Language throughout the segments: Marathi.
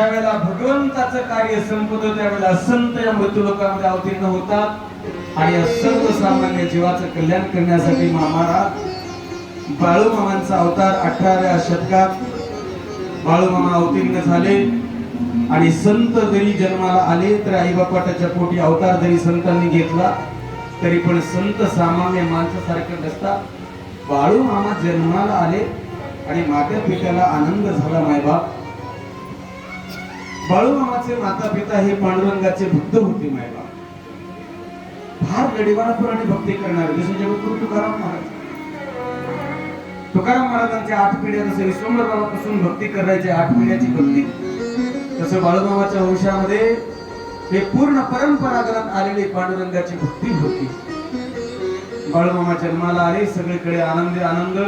वेळेला भगवंताचं कार्य संपत त्यावेळेला संत या मृत्यू लोकांमध्ये अवतीर्ण होतात. आणि या सर्वसामान्य जीवाचं कल्याण करण्यासाठी महाराज बाळू मामांचा अवतार अठराव्या शतकात बाळू मामा अवतीर्ण झाले. आणि संत जरी जन्माला आले तर आई बापाटाच्या पोटी अवतार जरी संतांनी घेतला तरी पण संत सामान्य माणसासारखे नसतात. बाळू मामा जन्माला आले आणि मात्या पित्याला आनंद झाला मायबाप. बाळूमामाचे माता पिता हे पांडुरंगाचे भक्त होते मायबा फार गडीवारापुराने भक्ती करणारे जसे जगद्गुरु तुकाराम महाराज. तुकाराम महाराजांच्या आठ पिढ्या जसे विश्वंभर बाबापासून भक्ती करायचे आठ पिढ्याची भक्ती. तसं बाळूमामाच्या वंशामध्ये हे पूर्ण परंपरागत आलेली पांडुरंगाची भक्ती होती. बाळूमामा जन्माला आले सगळीकडे आनंदी आनंद.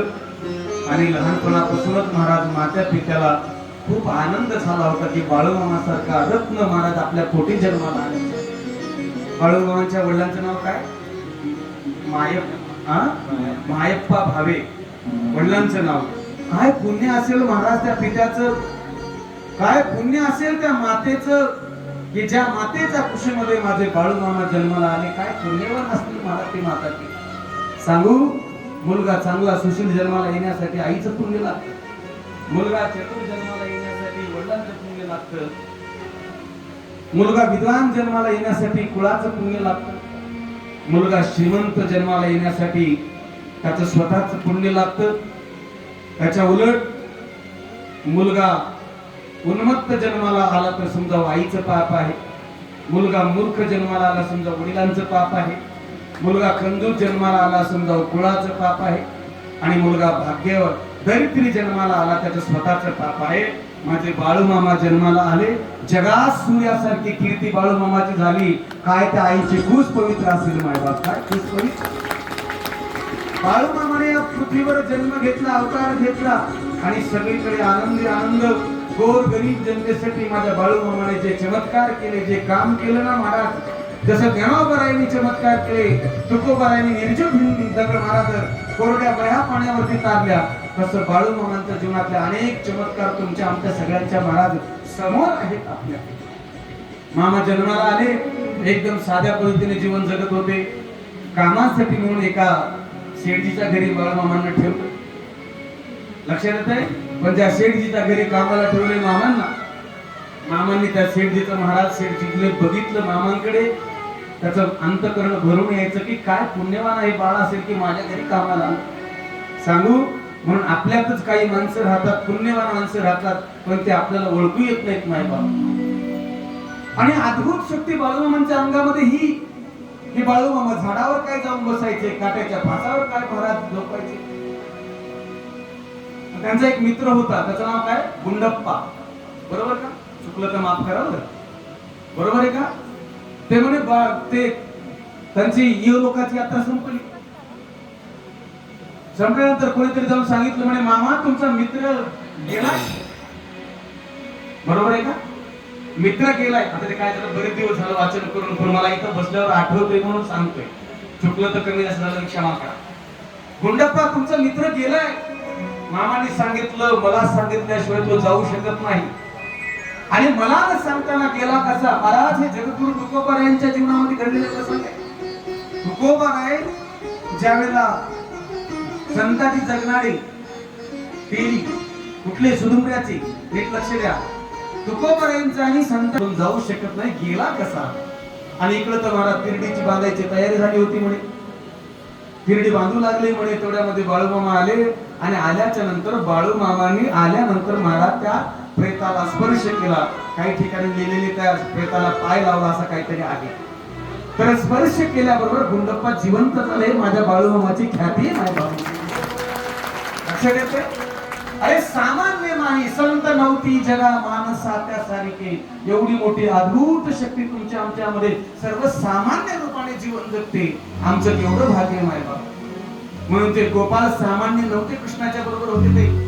आणि लहानपणापासूनच महाराज मात्या पित्याला खूप आनंद झाला होता की बाळूमामासारखा रत्न महाराज आपल्या पोटी जन्माला आले. बाळूमामांच्या वडिलांचं नाव काय? मायप हा? मायप्पा भावे. वडिलांचं नाव. काय पुण्य असेल महाराज त्या पित्याचं? काय पुण्य असेल त्या मातेचं? की ज्या मातेच्या कुशीमध्ये माझे बाळूमामा जन्माला आले काय पुण्यवान असतील महाराज ती माता सांगू? मुलगा चांगला सुशील जन्माला येण्यासाठी आईचं पुण्य लागतं. मुलगा चतुर जन्माला येण्यासाठी वडिलांचं पुण्य लागतं. मुलगा विद्वान जन्माला येण्यासाठी कुळाचं पुण्य लागतं. मुलगा श्रीमंत जन्माला येण्यासाठी त्याचं स्वतःच पुण्य लागतं. त्याच्या उलट मुलगा उन्मत्त जन्माला आला तर समजा आईचं पाप आहे. मुलगा मूर्ख जन्माला आला समजा वडिलांचं पाप आहे. मुलगा कंजूर जन्माला आला समजा कुळाचं पाप आहे. आणि मुलगा भाग्यावर दरिद्री जन्माला आला त्याचं स्वतःचं पाप आहे. माझे बाळूमामा जन्माला आले. जगात सूर्यासारखी कीर्ती बाळूमामाची झाली. काय त्या आईची खूप पवित्र असेल मायबाप काय खूप पवित्र? बाळूमामाने या पृथ्वीवर जन्म घेतला अवतार घेतला. आणि सगळीकडे आनंदी आनंद गोर गरीब जनतेसाठी माझ्या बाळूमामाने जे चमत्कार केले जे काम केलं ना महाराज जसं ज्ञानोबरायांनी चमत्कार केले तुकोबरायांनी निर्जीव दगड महाराज कोरड्या बया पाण्यावरती तारल्या. तसं बाळूमामांच्या जीवनातले अनेक चमत्कार तुमच्या आमच्या सगळ्यांच्या महाराज समोर आहेत आपल्या. मामा जन्माला आले एकदम साध्या पद्धतीने जीवन जगत होते. कामासाठी म्हणून एका शेठजीच्या घरी बाळूमामांना ठेवलं. लक्षात येत आहे पण त्या शेठजीच्या घरी कामाला ठेवले मामांना मामांनी त्या शेठजीचं महाराज शेठजीकडे बघितलं मामांकडे. त्याचं अंतकरण भरून यायचं की काय पुण्यवान आहे बाळ असेल की माझ्या घरी कामाला? सांगू? म्हणून आपल्यातच काही माणसं राहतात पुण्यवान माणसं राहतात पण ते आपल्याला ओळखू येत नाहीत माय बाप. आणि अद्भुत शक्ती बाळूमामांच्या अंगामध्ये ही हे बाळूमामा झाडावर काय जाऊन बसायचे काट्याच्या फासावर काय भरात झोपायचे? त्यांचा एक मित्र होता त्याचं नाव काय? गुंडप्पा. बरोबर का? चुकलं तर माफ करा बरोबर आहे का? ते म्हणे बा- ते त्यांची इव लोकांची यात्रा संपली. संपल्यानंतर कोणीतरी जाऊन सांगितलं म्हणे मामा तुमचा मित्र गेला बरोबर आहे का? मित्र गेलाय. आता ते काय झालं बरेच दिवस झालं वाचन करून पण मला इथं बसल्यावर आठवतोय म्हणून सांगतोय. चुकलं तर कमी जास्त झालं तर क्षमा करा. गुंडप्पा तुमचा मित्र गेलाय. मामाने सांगितलं मला सांगितल्याशिवाय तो जाऊ शकत नाही. आणि मला न सांगताना गेला कसा? महाराज हे जगगुरु तुकोबा यांच्या जीवनामध्ये घडलेले प्रसंग आहे? तुकोबा आहे ज्या वेळेला संताची जगणारी पेरी कुठले सुदुंबऱ्याची नीट लक्ष द्या. तुकोबा यांचा आणि संत जाऊ शकत नाही गेला कसा? आणि इकडं तर महाराज तिरडीची बांधायची तयारी झाली होती म्हणे. तिरडी बांधू लागले म्हणे तेवढ्यामध्ये बाळूमामा आले. आणि आल्याच्यानंतर बाळूमामांनी आल्यानंतर महाराज त्या प्रेताला स्पर्श केला काही ठिकाणी लिहिलेले त्या प्रेताला पाय लावला असं काहीतरी आहे. तर स्पर्श केल्याबरोबर गुंडप्पा जिवंत झाले माझ्या बाळूमामाची ख्याती आहे माझ्या लक्षात येते अरे सामान्य नाही. संत नव्हती जगा मानसा त्या सारिके. एवढी मोठी अद्भुत शक्ती तुमच्या आमच्यामध्ये सर्वसामान्य रूपाने जीवन जगते आमचं केवढं भाग्य माय बाप म्हणून ते गोपाल सामान्य नव्हते कृष्णाच्या बरोबर होते ते.